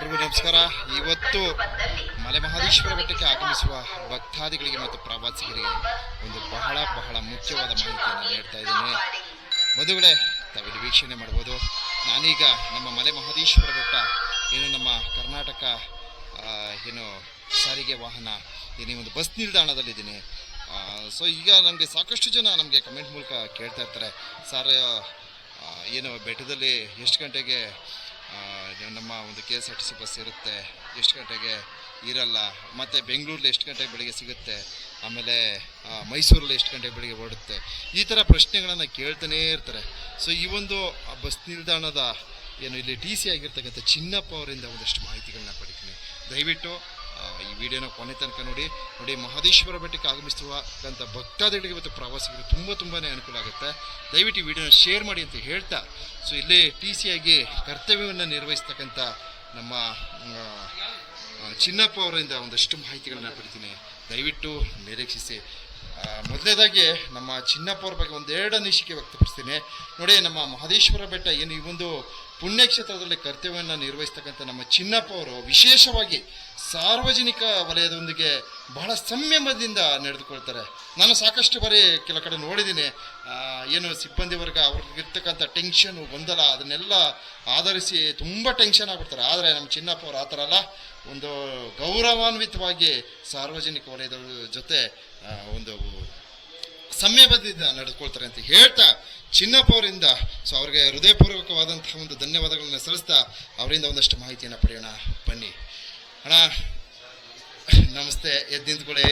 ಎಲ್ರಿಗೂ ನಮಸ್ಕಾರ. ಇವತ್ತು ಮಲೆ ಮಹದೇಶ್ವರ ಬೆಟ್ಟಕ್ಕೆ ಆಗಮಿಸುವ ಭಕ್ತಾದಿಗಳಿಗೆ ಮತ್ತು ಪ್ರವಾಸಿಗರಿಗೆ ಒಂದು ಬಹಳ ಬಹಳ ಮುಖ್ಯವಾದ ಮಾಹಿತಿಯನ್ನು ನೀಡ್ತಾ ಇದ್ದೇನೆ. ಮದುವೆ ತಾವಿಲ್ಲಿ ವೀಕ್ಷಣೆ ಮಾಡ್ಬೋದು. ನಾನೀಗ ನಮ್ಮ ಮಲೆ ಮಹದೇಶ್ವರ ಬೆಟ್ಟ ಏನು ನಮ್ಮ ಕರ್ನಾಟಕ ಏನು ಸಾರಿಗೆ ವಾಹನ ಏನು ಒಂದು ಬಸ್ ನಿಲ್ದಾಣದಲ್ಲಿದ್ದೀನಿ ಸೊ ಈಗ ನನಗೆ ಸಾಕಷ್ಟು ಜನ ನಮಗೆ ಕಮೆಂಟ್ ಮೂಲಕ ಕೇಳ್ತಾ ಇರ್ತಾರೆ. ಸರ್ ಏನು ಬೆಟ್ಟದಲ್ಲಿ ಎಷ್ಟು ಗಂಟೆಗೆ ನಮ್ಮ ಒಂದು K S R T C bus ಇರುತ್ತೆ. ಎಷ್ಟು ಗಂಟೆಗೆ ಇರಲ್ಲ. ಮತ್ತು ಬೆಂಗಳೂರಲ್ಲಿ ಎಷ್ಟು ಗಂಟೆಗೆ ಬೆಳಿಗ್ಗೆ ಸಿಗುತ್ತೆ. ಆಮೇಲೆ ಮೈಸೂರಲ್ಲಿ ಎಷ್ಟು ಗಂಟೆಗೆ ಬೆಳಿಗ್ಗೆ ಓಡುತ್ತೆ. ಈ ಥರ ಪ್ರಶ್ನೆಗಳನ್ನು ಕೇಳ್ತಾನೇ ಇರ್ತಾರೆ. ಸೊ ಈ ಒಂದು ಬಸ್ ನಿಲ್ದಾಣದ ಏನು ಇಲ್ಲಿ ಡಿ ಸಿ ಆಗಿರ್ತಕ್ಕಂಥ ಚಿನ್ನಪ್ಪ ಅವರಿಂದ ಒಂದಷ್ಟು ಮಾಹಿತಿಗಳನ್ನ ಪಡಿತೀನಿ. ದಯವಿಟ್ಟು ಈ ವಿಡಿಯೋನ ಕೊನೆ ತನಕ ನೋಡಿ. ನೋಡಿ, ಮಹದೇಶ್ವರ ಬೆಟ್ಟಕ್ಕೆ ಆಗಮಿಸುವಂಥ ಭಕ್ತಾದಿಗಳಿಗೆ ಮತ್ತು ಪ್ರವಾಸಿಗರಿಗೆ ತುಂಬ ತುಂಬಾ ಅನುಕೂಲ ಆಗುತ್ತೆ. ದಯವಿಟ್ಟು ವಿಡಿಯೋನ ಶೇರ್ ಮಾಡಿ ಅಂತ ಹೇಳ್ತಾ, ಸೊ ಇಲ್ಲಿ ಟಿ ಸಿ ಆಗಿ ಕರ್ತವ್ಯವನ್ನು ನಿರ್ವಹಿಸ್ತಕ್ಕಂಥ ನಮ್ಮ ಚಿನ್ನಪ್ಪ ಅವರಿಂದ ಒಂದಷ್ಟು ಮಾಹಿತಿಗಳನ್ನ ಪಡಿತೀನಿ. ದಯವಿಟ್ಟು ನಿರೀಕ್ಷಿಸಿ. ಮೊದಲನೇದಾಗಿ ನಮ್ಮ ಚಿನ್ನಪ್ಪ ಅವ್ರ ಬಗ್ಗೆ ಒಂದೆರಡು ಅನಿಸಿಕೆ ವ್ಯಕ್ತಪಡಿಸ್ತೀನಿ. ನೋಡಿ, ನಮ್ಮ ಮಹದೇಶ್ವರ ಬೆಟ್ಟ ಏನು ಈ ಒಂದು ಪುಣ್ಯಕ್ಷೇತ್ರದಲ್ಲಿ ಕರ್ತವ್ಯವನ್ನು ನಿರ್ವಹಿಸ್ತಕ್ಕಂಥ ನಮ್ಮ ಚಿನ್ನಪ್ಪ ಅವರು ವಿಶೇಷವಾಗಿ ಸಾರ್ವಜನಿಕ ವಲಯದೊಂದಿಗೆ ಬಹಳ ಸಂಯಮದಿಂದ ನಡೆದುಕೊಳ್ತಾರೆ. ನಾನು ಸಾಕಷ್ಟು ಬಾರಿ ಕೆಲ ಕಡೆ ನೋಡಿದ್ದೀನಿ. ಏನು ಸಿಬ್ಬಂದಿ ವರ್ಗ ಅವ್ರಿಗಿರ್ತಕ್ಕಂಥ ಟೆನ್ಷನು ಗೊಂದಲ, ಅದನ್ನೆಲ್ಲ ಆಧರಿಸಿ ತುಂಬ ಟೆನ್ಷನ್ ಆಗ್ಬಿಡ್ತಾರೆ. ಆದರೆ ನಮ್ಮ ಚಿನ್ನಪ್ಪ ಅವರು ಆ ಥರ ಅಲ್ಲ. ಒಂದು ಗೌರವಾನ್ವಿತವಾಗಿ ಸಾರ್ವಜನಿಕ ವಲಯದ ಜೊತೆ ಒಂದು ಸಂಯಮದಿಂದ ನಡೆದುಕೊಳ್ತಾರೆ ಅಂತ ಹೇಳ್ತಾ ಚಿನ್ನಪ್ಪ ಅವರಿಂದ, ಸೊ ಅವ್ರಿಗೆ ಹೃದಯಪೂರ್ವಕವಾದಂತಹ ಒಂದು ಧನ್ಯವಾದಗಳನ್ನು ಸಲ್ಲಿಸ್ತಾ ಅವರಿಂದ ಒಂದಷ್ಟು ಮಾಹಿತಿಯನ್ನು ಪಡೆಯೋಣ. ಬನ್ನಿ. ಅಣ್ಣ, ನಮಸ್ತೆ. ಎದ್ದು ನಿಂತ್ಕೊಳ್ಳಿ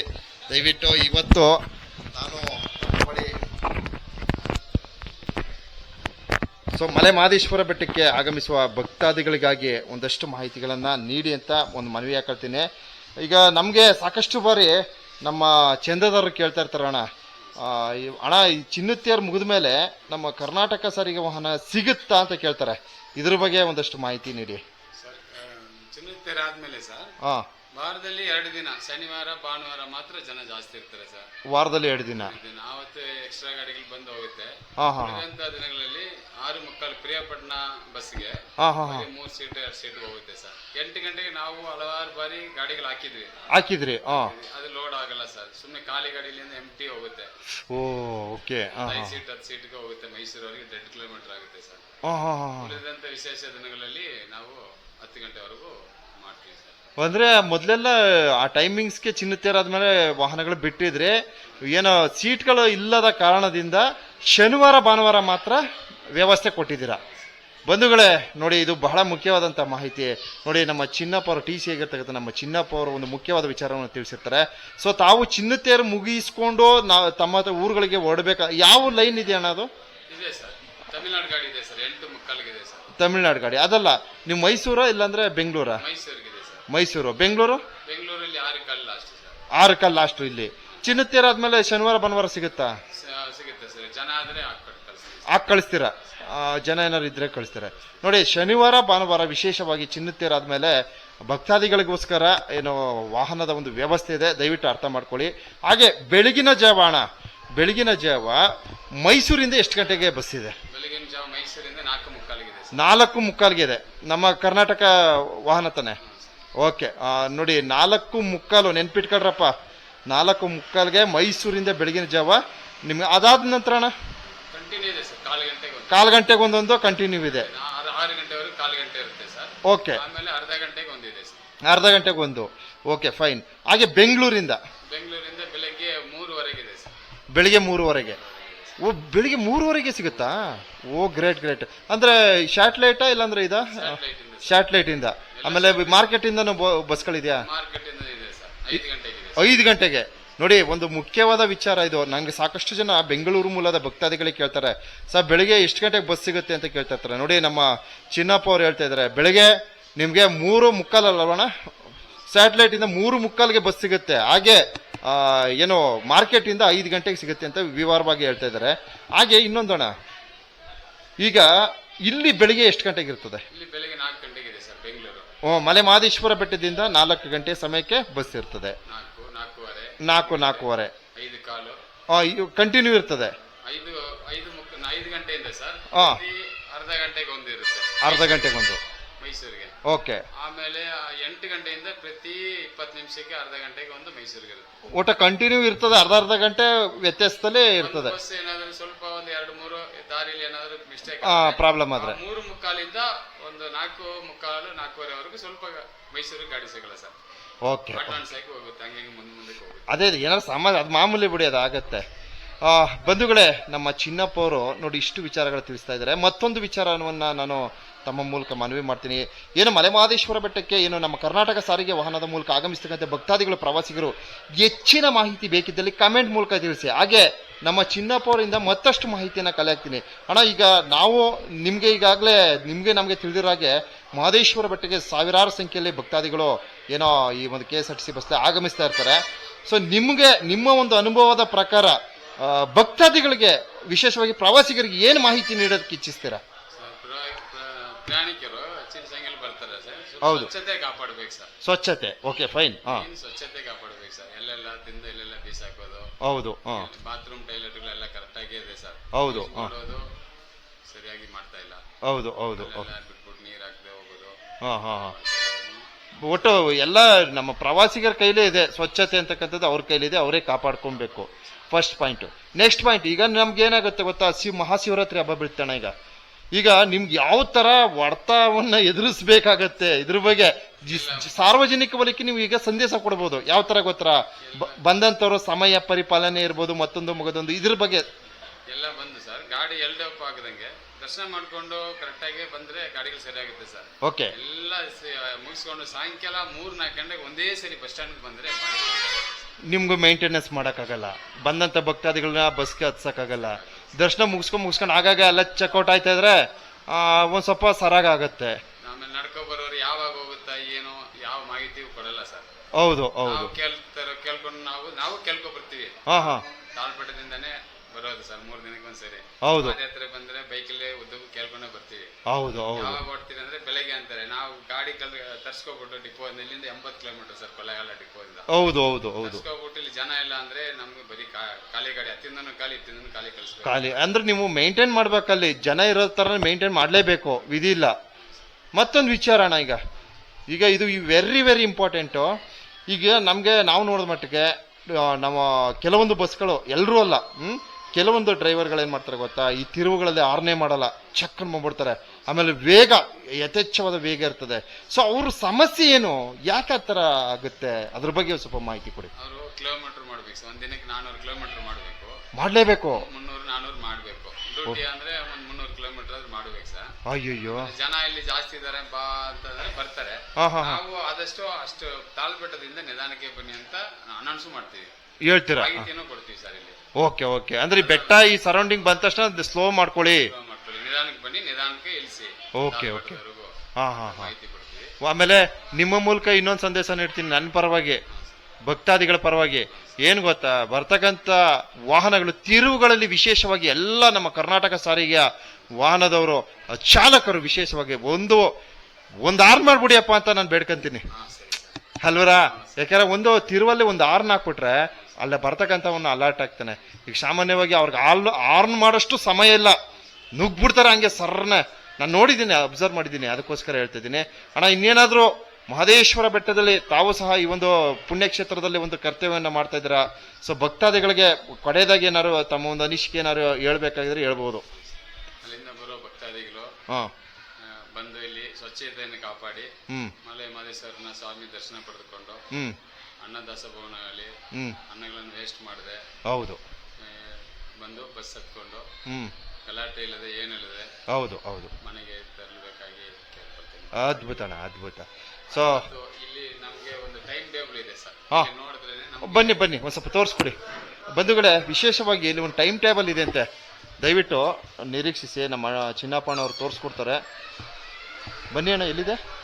ದಯವಿಟ್ಟು ಇವತ್ತು ನಾನು ಸೊ ಮಲೆ ಮಹದೇಶ್ವರ ಬೆಟ್ಟಕ್ಕೆ ಆಗಮಿಸುವ ಭಕ್ತಾದಿಗಳಿಗಾಗಿ ಒಂದಷ್ಟು ಮಾಹಿತಿಗಳನ್ನು ನೀಡಿ ಅಂತ ಒಂದು ಮನವಿ ಹಾಕೊಳ್ತೀನಿ ಈಗ ನಮಗೆ ಸಾಕಷ್ಟು ಬಾರಿ ನಮ್ಮ ಚಂದದವರು ಕೇಳ್ತಾ ಇರ್ತಾರೆ ಆ, ಈ ಚಿನ್ನತಿಯರ್ ಮುಗಿದ ಮೇಲೆ ನಮ್ಮ ಕರ್ನಾಟಕ ಸಾರಿಗೆ ವಾಹನ ಸಿಗುತ್ತಾ ಅಂತ ಕೇಳ್ತಾರೆ. ಇದ್ರ ಬಗ್ಗೆ ಒಂದಷ್ಟು ಮಾಹಿತಿ ನೀಡಿ. ಸರ್ ಚಿನ್ನತೆರೆ ಆದ್ಮೇಲೆ ಸರ್ ಹಾಂ. ವಾರದಲ್ಲಿ ಎರಡು ದಿನ ಶನಿವಾರ ಭಾನುವಾರ ಮಾತ್ರ ಜನ ಜಾಸ್ತಿ ಇರ್ತಾರೆ ಸರ್. ವಾರದಲ್ಲಿ ಎರಡು ದಿನ? ಆವತ್ತು ಎಕ್ಸ್ಟ್ರಾ ಗಾಡಿಗಳು ಬಂದು ಹೋಗುತ್ತೆ. ಹಾಂ ಹಾಂ ಹಾಂ. ಉಳಿದಂತ ದಿನಗಳಲ್ಲಿ ಆರು ಮಕ್ಕಳು ಪ್ರಿಯಪಟ್ಟಣ ಬಸ್ಗೆ ಹಾಂ ಹಾಂ ಹಾಂ. ಬರೀ ಮೂರ್ ಸೀಟ್ ಎರಡು ಸೀಟ್ ಹೋಗುತ್ತೆ ಸರ್. ಎಂಟು ಗಂಟೆಗೆ ನಾವು ಹಲವಾರು ಬಾರಿ ಗಾಡಿಗಳು ಹಾಕಿದ್ವಿ. ಹಾಕಿದ್ರಿ ಹಾಂ. ಅದು ಲೋಡ್ ಆಗಲ್ಲ ಸರ್. ಸುಮ್ಮನೆ ಖಾಲಿ ಗಾಡಿಲಿಂದ ಎಂಟಿ ಹೋಗುತ್ತೆ. Oh okay. ಹಾಂ ಐದು ಹಾಂ ಸೀಟ್ ಹತ್ತು ಸೀಟ್ಗೆ ಹೋಗುತ್ತೆ. ಮೈಸೂರವರೆಗೆ ಎರಡು ಕಿಲೋಮೀಟರ್ ಆಗುತ್ತೆ ಸರ್. ಹಾಂ ಹಾಂ ಹಾಂ. ಉಳಿದಂತ ವಿಶೇಷ ದಿನಗಳಲ್ಲಿ ನಾವು ಹತ್ತು ಗಂಟೆವರೆಗೂ ಮಾಡ್ತೀವಿ ಸರ್. ಅಂದ್ರೆ ಮೊದಲೆಲ್ಲ ಆ ಟೈಮಿಂಗ್ಸ್ಗೆ ಚಿನ್ನತೆರಾದ್ಮೇಲೆ ವಾಹನಗಳು ಬಿಟ್ಟಿದ್ರೆ ಏನೋ ಸೀಟ್ಗಳು ಇಲ್ಲದ ಕಾರಣದಿಂದ ಶನಿವಾರ ಭಾನುವಾರ ಮಾತ್ರ ವ್ಯವಸ್ಥೆ ಕೊಟ್ಟಿದ್ದೀರಾ? ಬಂಧುಗಳೇ ನೋಡಿ ಇದು ಬಹಳ ಮುಖ್ಯವಾದಂಥ ಮಾಹಿತಿ. ನೋಡಿ ನಮ್ಮ ಚಿನ್ನಪ್ಪ ಅವರು ಟಿ ಸಿ ಆಗಿರ್ತಕ್ಕಂಥ ನಮ್ಮ ಚಿನ್ನಪ್ಪ ಅವರು ಒಂದು ಮುಖ್ಯವಾದ ವಿಚಾರವನ್ನು ತಿಳಿಸಿರ್ತಾರೆ. ಸೊ ತಾವು ಚಿನ್ನತೆಯರು ಮುಗಿಸ್ಕೊಂಡು ನಾವು ತಮ್ಮ ಊರುಗಳಿಗೆ ಹೊರಡ್ಬೇಕಾ ಯಾವ ಲೈನ್ ಇದೆ ಅಣ್ಣ ಅದು? ತಮಿಳ್ನಾಡು ಗಾಡಿ ಅದಲ್ಲ ನೀವು ಮೈಸೂರಾ ಇಲ್ಲಾಂದ್ರೆ ಬೆಂಗಳೂರಾ? ಮೈಸೂರು ಬೆಂಗಳೂರು? ಬೆಂಗಳೂರಲ್ಲಿ ಆರು ಕಾಲ್ ಲಾಸ್ಟ್ ಸರ್. ಆರು ಕಲ್ ಲಾಸ್ಟು ಇಲ್ಲಿ. ಚಿನ್ನತೆರಾದ್ಮೇಲೆ ಶನಿವಾರ ಭಾನುವಾರ ಸಿಗುತ್ತಾ? ಸ- ಸಿಗುತ್ತೆ ಸರ್. ಜನ ಆದ್ರೆ ಹಾಕೊಟ್ಟು ಕಳಿಸ್ತೀವಿ. ಆಗ ಕಳಿಸ್ತೀರಾ? ಆ, ಜನ ಏನಾರು ಇದ್ರೆ ಕಳಿಸ್ತಾರೆ. ನೋಡಿ ಶನಿವಾರ ಭಾನುವಾರ ವಿಶೇಷವಾಗಿ ಚಿನ್ನತೆರಾದ್ಮೇಲೆ ಭಕ್ತಾದಿಗಳಿಗೋಸ್ಕರ ಏನು ವಾಹನದ ಒಂದು ವ್ಯವಸ್ಥೆ ಇದೆ. ದಯವಿಟ್ಟು ಅರ್ಥ ಮಾಡ್ಕೊಳ್ಳಿ. ಹಾಗೆ ಬೆಳಗಿನ ಜಾವ ಅಣ್ಣ. ಬೆಳಗಿನ ಜಾವ ಮೈಸೂರಿಂದ ಎಷ್ಟು ಗಂಟೆಗೆ ಬಸ್ ಇದೆ? ಬೆಳಗಿನ ಜಾವ ಮೈಸೂರಿಂದ ನಾಲ್ಕು ಮುಕ್ಕಾಲಿಗಿದೆ ಸರ್. ನಾಲ್ಕು ಮುಕ್ಕಾಲ್ಗೆ ಇದೆ. ನಮ್ಮ ಕರ್ನಾಟಕ ವಾಹನ ತಾನೆ. ಓಕೆ ನೋಡಿ ನಾಲ್ಕು ಮುಕ್ಕಾಲು ನೆನ್ಪಿಟ್ಕೊಳ್ರಪ್ಪ. ನಾಲ್ಕು ಮುಕ್ಕಾಲ್ಗೆ ಮೈಸೂರಿಂದ ಬೆಳಗಿನ ಜಾವ. ನಿಮ್ಗೆ ಅದಾದ ನಂತರ ಅಣ್ಣ? ಕಾಲು ಗಂಟೆಗೆ ಒಂದೊಂದು ಕಂಟಿನ್ಯೂ ಇದೆ. ಓಕೆ. ಅರ್ಧ ಗಂಟೆಗೆ ಒಂದು ಓಕೆ ಫೈನ್ ಹಾಗೆ ಬೆಂಗಳೂರಿಂದ? ಬೆಂಗಳೂರಿಂದ ಬೆಳಗ್ಗೆ ಮೂರುವರೆಗೆ ಬೆಳಿಗ್ಗೆ ಮೂರುವರೆಗೆ. ಓ ಬೆಳಿಗ್ಗೆ ಮೂರುವರೆಗೆ ಸಿಗುತ್ತಾ? ಓ ಗ್ರೇಟ್ ಗ್ರೇಟ್ ಅಂದ್ರೆ ಶಾಟ್ಲೈಟಾ ಇಲ್ಲಾಂದ್ರೆ ಇದಾ. Satellite ಇಂದ. ಆಮೇಲೆ ಮಾರ್ಕೆಟಿಂದನೂ ಬಸ್ಗಳಿದೆಯಾ? ಮಾರ್ಕೆಟ್ ಇಂದ ಇದೆ ಸರ್. ಐದು ಗಂಟೆಗೆ ನೋಡಿ ಒಂದು ಮುಖ್ಯವಾದ ವಿಚಾರ ಇದು. ನನಗೆ ಸಾಕಷ್ಟು ಜನ ಬೆಂಗಳೂರು ಮೂಲದ ಭಕ್ತಾದಿಗಳಿಗೆ ಕೇಳ್ತಾರೆ ಸರ್ ಬೆಳಿಗ್ಗೆ ಎಷ್ಟು ಗಂಟೆಗೆ ಬಸ್ ಸಿಗುತ್ತೆ? ಅಂತ ಕೇಳ್ತಾ ಇರ್ತಾರೆ. ನೋಡಿ ನಮ್ಮ ಚಿನ್ನಪ್ಪ ಅವ್ರು ಹೇಳ್ತಾ ಇದ್ದಾರೆ ಬೆಳಿಗ್ಗೆ ನಿಮಗೆ ಮೂರು ಮುಕ್ಕಾಲಲ್ಲವಣ ಸ್ಯಾಟಲೈಟ್ ಇಂದ ಮೂರು ಮುಕ್ಕಾಲ್ಗೆ ಬಸ್ ಸಿಗುತ್ತೆ. ಹಾಗೆ ಏನು ಮಾರ್ಕೆಟ್ ಇಂದ ಐದು ಗಂಟೆಗೆ ಸಿಗುತ್ತೆ ಅಂತ ವಿವರವಾಗಿ ಹೇಳ್ತಾ ಇದ್ದಾರೆ. ಹಾಗೆ ಇನ್ನೊಂದಣ ಈಗ ಇಲ್ಲಿ ಬೆಳಿಗ್ಗೆ ಎಷ್ಟು ಗಂಟೆಗೆ ಇರ್ತದೆ ಇಲ್ಲಿ ಬೆಳಗ್ಗೆ ನಾಲ್ಕು ಗಂಟೆಗಿದೆ ಸರ್ ಬೆಂಗಳೂರು ಓ, ಮಲೆ ಮಾದೇಶ್ವರ ಬೆಟ್ಟದಿಂದ ನಾಲ್ಕು ಗಂಟೆ ಸಮಯಕ್ಕೆ ಬಸ್ ಇರ್ತದೆ. ನಾಲ್ಕು ನಾಲ್ಕೂವರೆ. ಕಂಟಿನ್ಯೂ ಇರ್ತದೆ. ಅರ್ಧ ಗಂಟೆಗೆ ಒಂದು ಇರುತ್ತೆ. ಅರ್ಧ ಗಂಟೆಗೊಂದು ಮೈಸೂರಿಗೆ. ಓಕೆ. ಆಮೇಲೆ ಎಂಟು ಗಂಟೆಯಿಂದ ಪ್ರತಿ ಇಪ್ಪತ್ತು ನಿಮಿಷಕ್ಕೆ ಅರ್ಧ ಗಂಟೆಗೆ ಒಂದು ಮೈಸೂರಿಗೆ ಇರುತ್ತೆ. ಒಟ್ಟು ಕಂಟಿನ್ಯೂ ಇರ್ತದೆ ಅರ್ಧ ಅರ್ಧ ಗಂಟೆ ವ್ಯತ್ಯಾಸದಲ್ಲಿ ಇರ್ತದೆ. ಬಸ್ ಏನಾದರೂ ಸ್ವಲ್ಪ ಒಂದು ಎರಡು ಮೂರು ದಾರಿಲಿ ಏನಾದರೂ ಮಿಸ್ಟೇಕ್ ಪ್ರಾಬ್ಲಮ್ ಆದ್ರೆ ಮೂರು ಮುಕ್ಕಾಲಿಂದ ಒಂದು ನಾಲ್ಕು ಮುಕ್ಕಾಲು ನಾಲ್ಕೂವರೆವರೆಗೂ ಸ್ವಲ್ಪ ಮೈಸೂರು ಗಾಡಿ ಸಿಗಲ್ಲ ಸರ್. ಓಕೆ ಅಡ್ವಾನ್ಸ್ ಆಗಿ ಹೋಗುತ್ತೆ ಹಂಗೆ ಹಿಂಗೆ ಮುಂದೆ ಮುಂದಕ್ಕೆ ಹೋಗುತ್ತೆ. ಅದೇ ಏನಾದ್ರು ಸಾಮಾನ್ಯ ಅದು ಮಾಮೂಲಿ ಬಿಡಿ ಅದು ಆಗತ್ತೆ ಆ, ಬಂಧುಗಳೇ ನಮ್ಮ ಚಿನ್ನಪ್ಪ ಅವರು ನೋಡಿ ಇಷ್ಟು ವಿಚಾರಗಳು ತಿಳಿಸ್ತಾ ಇದ್ದಾರೆ. ಮತ್ತೊಂದು ವಿಚಾರವನ್ನು ನಾನು ತಮ್ಮ ಮೂಲಕ ಮನವಿ ಮಾಡ್ತೀನಿ. ಏನು ಮಲೆಮಹದೇಶ್ವರ ಬೆಟ್ಟಕ್ಕೆ ಏನು ನಮ್ಮ ಕರ್ನಾಟಕ ಸಾರಿಗೆ ವಾಹನದ ಮೂಲಕ ಆಗಮಿಸ್ತಕ್ಕಂಥ ಭಕ್ತಾದಿಗಳು ಪ್ರವಾಸಿಗರು ಹೆಚ್ಚಿನ ಮಾಹಿತಿ ಬೇಕಿದ್ದಲ್ಲಿ ಕಮೆಂಟ್ ಮೂಲಕ ತಿಳಿಸಿ. ಹಾಗೆ ನಮ್ಮ ಚಿನ್ನಪ್ಪ ಅವರಿಂದ ಮತ್ತಷ್ಟು ಮಾಹಿತಿಯನ್ನು ಕಲೆ ಹಾಕ್ತೀನಿ ಅಣ್ಣ ಈಗ ನಾವು ನಿಮಗೆ ಈಗಾಗಲೇ ನಿಮಗೆ ನಮಗೆ ತಿಳಿದಿರೋ ಹಾಗೆ ಮಹದೇಶ್ವರ ಬೆಟ್ಟಕ್ಕೆ ಸಾವಿರಾರು ಸಂಖ್ಯೆಯಲ್ಲಿ ಭಕ್ತಾದಿಗಳು ಏನೋ ಈ ಒಂದು K S R T C ಬಸ್ಲಿ ಆಗಮಿಸ್ತಾ ಇರ್ತಾರೆ. ಸೊ ನಿಮಗೆ ನಿಮ್ಮ ಒಂದು ಅನುಭವದ ಪ್ರಕಾರ ಭಕ್ತಾದಿಗಳಿಗೆ ವಿಶೇಷವಾಗಿ ಪ್ರವಾಸಿಗರಿಗೆ ಏನು ಮಾಹಿತಿ ನೀಡೋದಕ್ಕೆ ಇಚ್ಛಿಸ್ತೀರಾ? ಪ್ರಯಾಣಿಕರು ಬರ್ತಾರೆ ಹೌದು. ಸ್ವಚ್ಛತೆ ಕಾಪಾಡ್ಬೇಕು ಸರ್. ಸ್ವಚ್ಛತೆ ಓಕೆ ಫೈನ್ ಸ್ವಚ್ಛತೆ ಕಾಪಾಡಬೇಕು ಸರ್. ಎಲ್ಲೆಲ್ಲ ತಿಂದು ಎಲ್ಲೆಲ್ಲ ಬೀಸಾಕೋದು ಹೌದು ಹಾಂ. ಬಾತ್ರೂಮ್ ಟೈಲೆಟ್ಗಳೆಲ್ಲ ಕರೆಕ್ಟಾಗಿ ಇದೆ ಸರ್. ಹೌದು ಹಾಂ. ಸರಿಯಾಗಿ ಮಾಡ್ತಾ ಇಲ್ಲ. ಹೌದು ಹೌದು ಬಿಟ್ಬಿಟ್ಟು ನೀರ್ ಹಾಕದೆ ಹೋಗೋದು. ಹಾಂ ಹಾಂ ಹಾಂ. ಒಟ್ಟು ಎಲ್ಲ ನಮ್ಮ ಪ್ರವಾಸಿಗರ ಕೈಲೇ ಇದೆ ಸ್ವಚ್ಛತೆ ಅಂತಕ್ಕಂಥದ್ದು ಅವ್ರ ಕೈಲಿದೆ ಅವರೇ ಕಾಪಾಡ್ಕೊಬೇಕು ಫಸ್ಟ್ ಪಾಯಿಂಟ್ ನೆಕ್ಸ್ಟ್ ಪಾಯಿಂಟ್ ಈಗ ನಮ್ಗೆ ಏನಾಗುತ್ತೆ ಗೊತ್ತಾ? ಶಿವ ಮಹಾಶಿವರಾತ್ರಿ ಹಬ್ಬ ಬೀಳ್ತಾನೆ ಈಗ. ಈಗ ನಿಮ್ಗೆ ಯಾವ ತರ ಹೊಡೆತವನ್ನ ಎದುರಿಸ್ಬೇಕಾಗತ್ತೆ? ಇದ್ರ ಬಗ್ಗೆ ಸಾರ್ವಜನಿಕ ವಲಯಕ್ಕೆ ನೀವು ಈಗ ಸಂದೇಶ ಕೊಡ್ಬೋದು. ಯಾವ ತರ ಗೊತ್ತರ ಬಂದಂತವ್ರ ಸಮಯ ಪರಿಪಾಲನೆ ಇರ್ಬೋದು ಮತ್ತೊಂದು ಮಗದೊಂದು. ಇದ್ರ ಬಗ್ಗೆ ಎಲ್ಲ ಬಂದು ಸರ್ ಗಾಡಿ ಎಲ್ಡಪ್ ಆಗದಂಗೆ ದರ್ಶನ ಮಾಡ್ಕೊಂಡು ಕರೆಕ್ಟಾಗಿ ಬಂದ್ರೆ ಗಾಡಿಗಳು ಸರಿಯಾಗುತ್ತೆ ಸರ್. ಓಕೆ. ಎಲ್ಲ ಮುಗಿಸ್ಕೊಂಡು ಸಾಯಂಕಾಲ ಮೂರ್ ನಾಲ್ಕು ಗಂಟೆಗೆ ಒಂದೇ ಸರಿ ಬಸ್ ಸ್ಟ್ಯಾಂಡ್ ಬಂದ್ರೆ ನಿಮ್ಗೂ ಮೇಂಟೆನೆನ್ಸ್ ಮಾಡೋಕ್ಕಾಗಲ್ಲ. ಬಂದಂತ ಭಕ್ತಾದಿಗಳನ್ನ ಬಸ್ಗೆ ಹತ್ಸಕ್ಕಾಗಲ್ಲ. ದರ್ಶನ ಮುಗಿಸ್ಕೊಂಡ್ ಮುಗಿಸ್ಕೊಂಡು ಆಗಾಗ ಎಲ್ಲ ಚೆಕ್ಔಟ್ ಆಯ್ತಾ ಇದ್ರೆ ಆ, ಒಂದ್ ಸ್ವಲ್ಪ ಸರಾಗಾಗತ್ತೆ. ಆಮೇಲೆ ನಡ್ಕೊ ಬರೋರು ಯಾವಾಗ ಹೋಗುತ್ತಾ ಏನು ಯಾವ ಮಾಹಿತಿ ಕೊಡಲ್ಲ ಸರ್. ಹೌದು ಹೌದು. ನಾವು ಕೇಳ್ತಾರ ಕೇಳ್ಕೊಂಡು ನಾವು ನಾವು ಕೇಳ್ಕೊ ಬರ್ತೀವಿ ಹಾ ಹಾ. ತಾಳ್ಪಟ್ಟದಿಂದಾನೇ ಬರೋದು ಸರ್ ಮೂರ್ ದಿನಕ್ಕೆ ಒಂದ್ಸರಿ ಹೌದು ಪಾದಯಾತ್ರೆ ಬಂದ್ರೆ ಬೈಕಲ್ಲೇ ಉದ್ದಕ್ಕೂ ಕೇಳ್ಕೊಂಡೇ ಬರ್ತೀವಿ. ಹೌದು ಹೌದು. ಯಾವಾಗ ಓಡ್ತೀರಿ ಅಂದ್ರೆ ಬೆಳಗ್ಗೆ ಅಂತಾರೆ ನಾವು ಗಾಡಿ ಕಲ್ ತರ್ಸ್ಕೊಬಿಟ್ಟು ಡಿಪೋ ಇಲ್ಲಿಂದ ಎಂಬತ್ತು ಕಿಲೋಮೀಟರ್ ಸರ್ ಕೊಳ್ಳೇಗಾಲ ಡಿಪೋ ಇಂದ ಹೌದು ಹೌದು ಹೌದು. ತರ್ಸ್ಕೊಬಿಟ್ಟು ಇಲ್ಲಿ ಜನ ಇಲ್ಲ ಅಂದ್ರೆ ನಮ್ಗೆ ಬರೀ ಕಾ- ಖಾಲಿ ಗಾಡಿ ಹತ್ತಿಂದನೂ ಖಾಲಿ ಇತ್ತಿಂದನೂ ಖಾಲಿ ಕಳಿಸ್ಬೇಕು. ಖಾಲಿ. ಅಂದ್ರೆ ನೀವು ಮೇಂಟೈನ್ ಮಾಡ್ಬೇಕಲ್ಲಿ. ಜನ ಇರೋ ತರ ಮೇಂಟೈನ್ ಮಾಡಲೇಬೇಕು. ವಿಧಿ ಇಲ್ಲ. ಮತ್ತೊಂದು ವಿಚಾರ ಅಣ್ಣ ಈಗ. ಈಗ ಇದು ವೆರಿ ವೆರಿ ಇಂಪಾರ್ಟೆಂಟು ಈಗ ನಮಗೆ ನಾವು ನೋಡಿದ ಮಟ್ಟಿಗೆ ಆ, ನಮ್ಮ ಕೆಲವೊಂದು ಬಸ್ಗಳು ಎಲ್ಲರೂ ಅಲ್ಲ ಹ್ಮ್? ಕೆಲವೊಂದು ಡ್ರೈವರ್ಗಳು ಏನು ಮಾಡ್ತಾರೆ ಗೊತ್ತಾ? ಈ ತಿರುವುಗಳಲ್ಲಿ ಆರ್ನೇ ಮಾಡಲ್ಲ. ಚಕ್ಕನ್ ಮಾಡ್ಬಿಡ್ತಾರೆ ಆಮೇಲೆ ವೇಗ ಯಥೇಚ್ಛವಾದ ವೇಗ ಇರ್ತದೆ. ಸೊ ಅವ್ರ ಸಮಸ್ಯೆ ಏನು? ಯಾಕೆ ಆ ಥರ ಆಗುತ್ತೆ? ಅದ್ರ ಬಗ್ಗೆ ಸ್ವಲ್ಪ ಮಾಹಿತಿ ಕೊಡಿ. ಅವರು ಕಿಲೋಮೀಟರ್ ಮಾಡ್ಬೇಕು. ಒಂದಿನಕ್ಕೆ ದಿನಕ್ಕೆ ನಾನೂರು ಕಿಲೋಮೀಟರ್ ಮಾಡಬೇಕು. ಮಾಡಲೇಬೇಕು. ಮುನ್ನೂರು ನಾನೂರು ಮಾಡಬೇಕು. ಡ್ಯೂಟಿ ಅಂದ್ರೆ ಒಂದು ಮುನ್ನೂರು ಕಿಲೋಮೀಟರ್ ಆದ್ರೂ ಮಾಡ್ಬೇಕು ಸರ್. ಅಯ್ಯಯ್ಯೋ. ಜನ ಇಲ್ಲಿ ಜಾಸ್ತಿ ಇದಾರೆ ಬಾ ಅಂತಂದ್ರೆ ಬರ್ತಾರೆ. ಹಾ ಹಾ ಹಾ. ನಾವು ಆದಷ್ಟು ಅಷ್ಟು ತಾಳ್ಬೆಟ್ಟದಿಂದ ನಿಧಾನಕ್ಕೆ ಬನ್ನಿ ಅಂತ ಅನೌನ್ಸ್ ಮಾಡ್ತೀವಿ. ಹೇಳ್ತೀರಾ? ಮಾಹಿತಿನೂ ಕೊಡ್ತೀವಿ ಸರ್ ಇಲ್ಲಿ. Okay okay. ಅಂದ್ರೆ ಈ ಬೆಟ್ಟ ಈ ಸರೌಂಡಿಂಗ್ ಬಂದ ತಕ್ಷಣ ಸ್ಲೋ ಮಾಡ್ಕೊಳ್ಳಿ. ಬನ್ನಿ ನಿಧಾನಕ್ಕೆ ಇಳಿಸಿ. Okay okay. ಹಾಂ ಹಾ ಹಾ. ಮಾಹಿತಿ ಕೊಡ್ತೀವಿ. ಆಮೇಲೆ ನಿಮ್ಮ ಮೂಲಕ ಇನ್ನೊಂದು ಸಂದೇಶ ನೀಡ್ತೀನಿ. ನನ್ನ ಪರವಾಗಿ ಭಕ್ತಾದಿಗಳ ಪರವಾಗಿ ಏನು ಗೊತ್ತಾ? ಬರ್ತಕ್ಕಂಥ ವಾಹನಗಳು ತಿರುವುಗಳಲ್ಲಿ ವಿಶೇಷವಾಗಿ ಎಲ್ಲ ನಮ್ಮ ಕರ್ನಾಟಕ ಸಾರಿಗೆಯ ವಾಹನದವರು ಚಾಲಕರು ವಿಶೇಷವಾಗಿ ಒಂದು ಒಂದು ಆರ್ ಮಾಡ್ಬಿಡಿಯಪ್ಪ ಅಂತ ನಾನು ಬೇಡ್ಕಂತೀನಿ. ಹಾ ಸರಿ ಸರ್. ಅಲ್ವರಾ ಯಾಕಂದ್ರೆ ಒಂದು ತಿರುವಲ್ಲಿ ಒಂದು ಆರ್ನ್ ಹಾಕ್ಬಿಟ್ರೆ ಅಲ್ಲೇ ಬರ್ತಕ್ಕಂಥವನ್ನ ಅಲರ್ಟ್ ಆಗ್ತಾನೆ. ಈಗ ಸಾಮಾನ್ಯವಾಗಿ ಅವ್ರಿಗೆ ಆಲ್ ಆರ್ನ್ ಮಾಡೋಷ್ಟು ಸಮಯ ಇಲ್ಲ. ನುಗ್ಬಿಡ್ತಾರೆ ಹಂಗೆ ಸರ್ನ. ನಾನು ನೋಡಿದ್ದೀನಿ ಅಬ್ಸರ್ವ್ ಮಾಡಿದ್ದೀನಿ ಅದಕ್ಕೋಸ್ಕರ ಹೇಳ್ತಿದ್ದೀನಿ ಅಣ್ಣ ಇನ್ನೇನಾದರೂ ಮಹದೇಶ್ವರ ಬೆಟ್ಟದಲ್ಲಿ ತಾವು ಸಹ ಈ ಒಂದು ಪುಣ್ಯಕ್ಷೇತ್ರದಲ್ಲಿ ಒಂದು ಕರ್ತವ್ಯವನ್ನು ಮಾಡ್ತಾ ಇದ್ದೀರಾ? ಸೊ ಭಕ್ತಾದಿಗಳಿಗೆ ಕಡೆಯದಾಗಿ ಏನಾದ್ರು ತಮ್ಮ ಒಂದು ಅನಿಸಿಕೆ ಏನಾದ್ರು ಹೇಳ್ಬೇಕಾಗಿದ್ರೆ ಹೇಳ್ಬೋದು. ಅಲ್ಲಿಂದ ಬರೋ ಭಕ್ತಾದಿಗಳು ಹಾ. ಬಂದು ಇಲ್ಲಿ ಸ್ವಚ್ಛತೆಯನ್ನು ಕಾಪಾಡಿ ಹ್ಮ್. ಮಲೆ ಮಹದೇಶ್ವರನ ಸ್ವಾಮಿ ದರ್ಶನ ಪಡೆದುಕೊಂಡು ಹ್ಮ್. ಅನ್ನದಾಸ ಭವನಗಳಲ್ಲಿ ಹ್ಮ್. ಅನ್ನಗಳನ್ನು ವೇಸ್ಟ್ ಮಾಡದೆ ಹೌದು. ಬಂದು ಬಸ್ ಹತ್ಕೊಂಡು ಹ್ಮ್. ಗಲಾಟೆ ಇಲ್ಲದೆ ಏನಿಲ್ಲದೆ ಹೌದು ಹೌದು. ಮನೆಗೆ ತರಬೇಕಾಗಿ ಕೇಳ್ಕೊಳ್ತೀನಿ. ಅದ್ಭುತ ಸೊ ಇಲ್ಲಿ ನಮಗೆ ಒಂದು ಟೈಮ್ ಟೇಬಲ್ ಇದೆ ಸರ್. ಹಾ. ಬನ್ನಿ ಬನ್ನಿ ಒಂದು ಸ್ವಲ್ಪ ತೋರಿಸ್ಕೊಡಿ. ಬಂಧುಗಳೇ ವಿಶೇಷವಾಗಿ ಇಲ್ಲಿ ಒಂದು ಟೈಮ್ ಟೇಬಲ್ ಇದೆ ಅಂತೆ. ದಯವಿಟ್ಟು ನಿರೀಕ್ಷಿಸಿ ನಮ್ಮ ಚಿನ್ನಪ್ಪನವ್ರು ತೋರಿಸ್ಕೊಡ್ತಾರೆ. ಬನ್ನಿ ಅಣ್ಣ ಎಲ್ಲಿದೆ?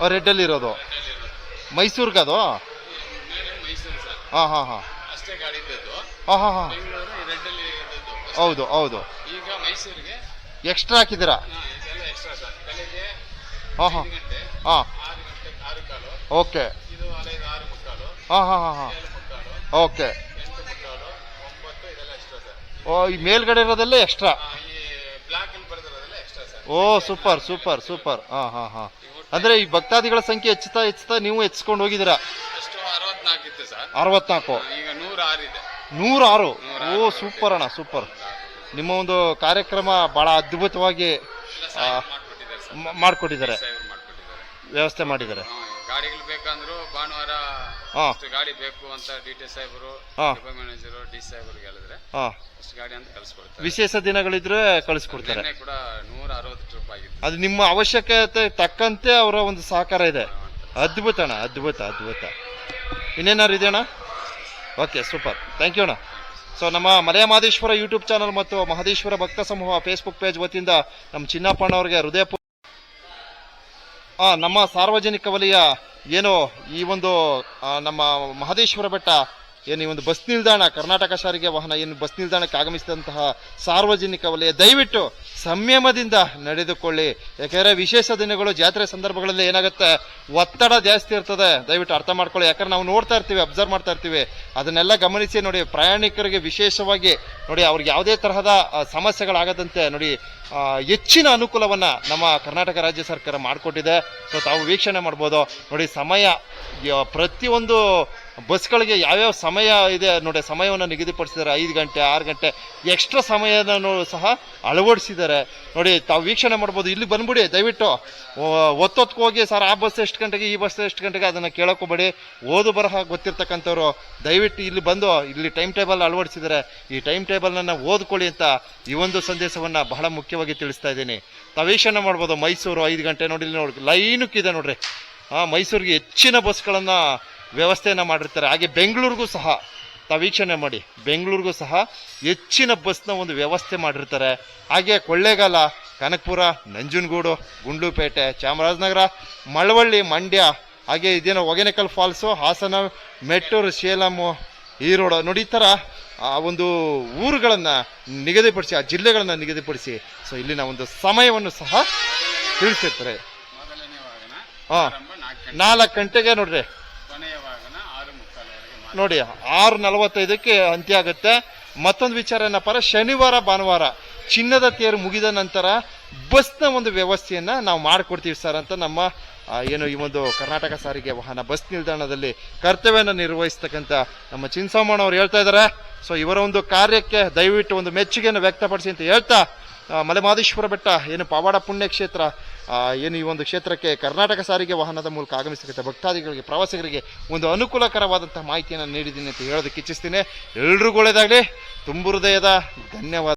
ಇದ್ದದ್ದು ರೆಡ್ಡಲ್ಲಿ ಇರೋದು. ಮೈಸೂರ್ಗ ಅದು? ಹಾಂ ಹಾಂ ಹಾಂ. ಹಾಂ ಹಾಂ ಹಾಂ. ಹೌದು ಹೌದು. ಎಕ್ಸ್ಟ್ರಾ ಹಾಕಿದ್ದೀರಾ? ಹಾ, ಹಾಂ ಹಾಂ. ಓಕೆ. ಹಾಂ ಹಾಂ ಹಾಂ ಹಾಂ. ಓಕೆ. ಓ ಈ ಮೇಲ್ಗಡೆ ಇರೋದೆಲ್ಲ ಎಕ್ಸ್ಟ್ರಾ? ಓ ಸೂಪರ್ ಸೂಪರ್ ಸೂಪರ್. ಹಾ ಹಾ ಹಾ. ಅಂದ್ರೆ ಈ ಭಕ್ತಾದಿಗಳ ಸಂಖ್ಯೆ ಹೆಚ್ಚುತ್ತಾ ಹೆಚ್ಚುತ್ತಾ ನೀವು ಹೆಚ್ಚಿಕೊಂಡು ಹೋಗಿದ್ದೀರಾ? ಎಷ್ಟು ಅರವತ್ನಾಲ್ಕು ಇತ್ತು ಸರ್. ಅರವತ್ನಾಲ್ಕು. ಈಗ ನೂರ ಆರು ಇದೆ. ನೂರ ಆರು ಓ ಸೂಪರ್ ಅಣ್ಣ ಸೂಪರ್. ನಿಮ್ಮ ಒಂದು ಕಾರ್ಯಕ್ರಮ ಬಹಳ ಅದ್ಭುತವಾಗಿ ಎಲ್ಲ ಮಾಡ್ಕೊಟ್ಟಿದ್ದಾರೆ ಸರ್. ಮ- ಸಾಹೇಬ್ರು ಮಾಡ್ಕೊಟ್ಟಿದ್ದಾರೆ. ವ್ಯವಸ್ಥೆ ಮಾಡಿದ್ದಾರೆ. ಗಾಡಿಗಳು ಹಾ. ಅಷ್ಟು ಗಾಡಿ ಬೇಕು ಅಂತ ಡಿ ಟಿ ಸಾಹೇಬರು ಹಾ. ಡಿಪೋ ಮ್ಯಾನೇಜರು ಡಿ ಸಾಹೇಬ್ರಿಗೆ ಹೇಳಿದ್ರೆ ಹಾ. ಅಷ್ಟು ಗಾಡಿ ಅಂತ ಕಳಿಸ್ಕೊಡ್ತಾರೆ. ವಿಶೇಷ ದಿನಗಳಿದ್ರೆ ಕಳಿಸ್ಕೊಡ್ತಾರೆ. ನಿನ್ನೆ ಕೂಡ ನೂರ ಅರವತ್ತು ಆಗಿತ್ತು. ಅದು ನಿಮ್ಮ ಅವಶ್ಯಕತೆ ತಕ್ಕಂತೆ ಅವರ ಒಂದು ಸಹಕಾರ ಇದೆ. ಅದ್ಭುತ ಅಣ್ಣ ಅದ್ಭುತ ಅದ್ಭುತ. ಇನ್ನೇನಾದ್ರು ಇದೆ ಅಣ್ಣ ಓಕೆ ಸೂಪರ್ ಥ್ಯಾಂಕ್ ಯು ಅಣ್ಣ. ಸೊ ನಮ್ಮ ಮಲೆಯ ಮಹದೇಶ್ವರ ಯೂಟ್ಯೂಬ್ ಚಾನಲ್ ಮತ್ತು ಮಹದೇಶ್ವರ ಭಕ್ತ ಸಮೂಹ ಫೇಸ್ಬುಕ್ ಪೇಜ್ ವತಿಯಿಂದ ನಮ್ಮ ಚಿನ್ನಪ್ಪಣ್ಣವ್ರಿಗೆ ಹೃದಯ ನಮ್ಮ ಸಾರ್ವಜನಿಕ ವಲಯ ಏನು ಈ ಒಂದು ನಮ್ಮ ಮಹದೇಶ್ವರ ಬೆಟ್ಟ, ಏನು ಈ ಒಂದು ಬಸ್ ನಿಲ್ದಾಣ, ಕರ್ನಾಟಕ ಸಾರಿಗೆ ವಾಹನ ಏನು ಬಸ್ ನಿಲ್ದಾಣಕ್ಕೆ ಆಗಮಿಸಿದಂತಹ ಸಾರ್ವಜನಿಕ ವಲಯ, ದಯವಿಟ್ಟು ಸಂಯಮದಿಂದ ನಡೆದುಕೊಳ್ಳಿ. ಯಾಕೆಂದರೆ ವಿಶೇಷ ದಿನಗಳು, ಜಾತ್ರೆ ಸಂದರ್ಭಗಳಲ್ಲಿ ಏನಾಗುತ್ತೆ, ಒತ್ತಡ ಜಾಸ್ತಿ ಇರ್ತದೆ. ದಯವಿಟ್ಟು ಅರ್ಥ ಮಾಡ್ಕೊಳ್ಳಿ. ಯಾಕಂದ್ರೆ ನಾವು ನೋಡ್ತಾ ಇರ್ತೀವಿ, ಅಬ್ಸರ್ವ್ ಮಾಡ್ತಾ ಇರ್ತೀವಿ. ಅದನ್ನೆಲ್ಲ ಗಮನಿಸಿ ನೋಡಿ, ಪ್ರಯಾಣಿಕರಿಗೆ ವಿಶೇಷವಾಗಿ ನೋಡಿ, ಅವ್ರಿಗೆ ಯಾವುದೇ ತರಹದ ಸಮಸ್ಯೆಗಳಾಗದಂತೆ ನೋಡಿ ಹೆಚ್ಚಿನ ಅನುಕೂಲವನ್ನು ನಮ್ಮ ಕರ್ನಾಟಕ ರಾಜ್ಯ ಸರ್ಕಾರ ಮಾಡಿಕೊಟ್ಟಿದೆ. ಸೊ ತಾವು ವೀಕ್ಷಣೆ ಮಾಡ್ಬೋದು. ನೋಡಿ, ಸಮಯ ಪ್ರತಿಯೊಂದು ಬಸ್ಗಳಿಗೆ ಯಾವ್ಯಾವ ಸಮಯ ಇದೆ, ನೋಡಿ, ಸಮಯವನ್ನು ನಿಗದಿಪಡಿಸಿದ್ದಾರೆ. ಐದು ಗಂಟೆ, ಆರು ಗಂಟೆ, ಎಕ್ಸ್ಟ್ರಾ ಸಮಯನೂ ಸಹ ಅಳವಡಿಸಿದ್ದಾರೆ. ನೋಡಿ, ತಾವು ವೀಕ್ಷಣೆ ಮಾಡ್ಬೋದು. ಇಲ್ಲಿ ಬಂದ್ಬಿಡಿ, ದಯವಿಟ್ಟು ಒತ್ತೊತ್ತು ಹೋಗಿ, ಸರ್, ಆ ಬಸ್ ಎಷ್ಟು ಗಂಟೆಗೆ, ಈ ಬಸ್ ಎಷ್ಟು ಗಂಟೆಗೆ? ಅದನ್ನು ಕೇಳೋಕೋಬೇಡಿ. ಓದು ಬರಹ ಗೊತ್ತಿರ್ತಕ್ಕಂಥವ್ರು, ದಯವಿಟ್ಟು ಇಲ್ಲಿ ಬಂದು, ಇಲ್ಲಿ ಟೈಮ್ ಟೇಬಲ್ ಅಳವಡಿಸಿದ್ದಾರೆ. ಈ ಟೈಮ್ ಟೇಬಲ್ನ ಓದ್ಕೊಳ್ಳಿ ಅಂತ ಈ ಒಂದು ಸಂದೇಶವನ್ನು ಬಹಳ ಮುಖ್ಯವಾಗಿ ತಿಳಿಸ್ತಾ ಇದ್ದೀನಿ. ತವೀಕ್ಷಣೆ ವೀಕ್ಷಣೆ ಮಾಡ್ಬೋದು ಮೈಸೂರು ಐದು ಗಂಟೆ ನೋಡಿ ನೋಡಿ ಲೈನುಕ್ಕಿದೆ ನೋಡ್ರಿ. ಆ, ಮೈಸೂರಿಗೆ ಹೆಚ್ಚಿನ ಬಸ್ಗಳನ್ನು ವ್ಯವಸ್ಥೆಯನ್ನು ಮಾಡಿರ್ತಾರೆ. ಹಾಗೆ ಬೆಂಗಳೂರಿಗೂ ಸಹ ತವೀಕ್ಷಣೆ ವೀಕ್ಷಣೆ ಮಾಡಿ. ಬೆಂಗಳೂರಿಗೂ ಸಹ ಹೆಚ್ಚಿನ ಬಸ್ನ ಒಂದು ವ್ಯವಸ್ಥೆ ಮಾಡಿರ್ತಾರೆ. ಹಾಗೆ ಕೊಳ್ಳೇಗಾಲ, ಕನಕಪುರ, ನಂಜನಗೂಡು, ಗುಂಡ್ಲುಪೇಟೆ, ಚಾಮರಾಜನಗರ, ಮಳವಳ್ಳಿ, ಮಂಡ್ಯ, ಹಾಗೆ ಇದೇನೋ ಹೊಗೆನಕಲ್ ಫಾಲ್ಸು, ಹಾಸನ, ಮೆಟ್ಟೂರು ಸೇಲಮ್ಮು ಈರೋಡು ನೋಡಿ ಥರ ಆ ಒಂದು ಊರುಗಳನ್ನು ನಿಗದಿಪಡಿಸಿ ಆ ಜಿಲ್ಲೆಗಳನ್ನು ನಿಗದಿಪಡಿಸಿ ಸೊ ಇಲ್ಲಿನ ಒಂದು ಸಮಯವನ್ನು ಸಹ ತಿಳಿಸಿರ್ತಾರೆ. ಹಾಂ. ನಾಲ್ಕು ಗಂಟೆ ನಾಲ್ಕು ಗಂಟೆಗೆ ನೋಡ್ರಿ. ನೋಡಿ ಆರು ನಲವತ್ತೈದಕ್ಕೆ ಅಂತ್ಯ ಆಗುತ್ತೆ. ಮತ್ತೊಂದು ವಿಚಾರ ಏನಪ್ಪ ಶನಿವಾರ ಭಾನುವಾರ ಚಿನ್ನದ ತೇರು ಮುಗಿದ ನಂತರ ಬಸ್ನ ಒಂದು ವ್ಯವಸ್ಥೆಯನ್ನ ನಾವು ಮಾಡಿಕೊಡ್ತೀವಿ ಸರ್ ಅಂತ ನಮ್ಮ ಏನು ಈ ಒಂದು ಕರ್ನಾಟಕ ಸಾರಿಗೆ ವಾಹನ ಬಸ್ ನಿಲ್ದಾಣದಲ್ಲಿ ಕರ್ತವ್ಯನ ನಿರ್ವಹಿಸ್ತಕ್ಕಂಥ ನಮ್ಮ ಚಿನ್ಸಾಮಣ್ಣ ಅವರು ಹೇಳ್ತಾ ಇದ್ದಾರೆ ಸೊ ಇವರ ಒಂದು ಕಾರ್ಯಕ್ಕೆ ದಯವಿಟ್ಟು ಒಂದು ಮೆಚ್ಚುಗೆಯನ್ನು ವ್ಯಕ್ತಪಡಿಸಿ ಅಂತ ಹೇಳ್ತಾ ಮಲೆಮಾದೇಶ್ವರ ಬೆಟ್ಟ, ಏನು ಪವಾಡ ಪುಣ್ಯ ಕ್ಷೇತ್ರ ಏನು ಈ ಒಂದು ಕ್ಷೇತ್ರಕ್ಕೆ ಕರ್ನಾಟಕ ಸಾರಿಗೆ ವಾಹನದ ಮೂಲಕ ಆಗಮಿಸ್ತಕ್ಕಂಥ ಭಕ್ತಾದಿಗಳಿಗೆ, ಪ್ರವಾಸಿಗರಿಗೆ ಒಂದು ಅನುಕೂಲಕರವಾದಂಥ ಮಾಹಿತಿಯನ್ನು ನೀಡಿದ್ದೀನಿ ಅಂತ ಹೇಳೋದಕ್ಕೆ ಇಚ್ಛಿಸ್ತೀನಿ. ಎಲ್ರಿಗೂ ಒಳ್ಳೆಯದಾಗಲಿ. ತುಂಬು ಹೃದಯದ ಧನ್ಯವಾದ.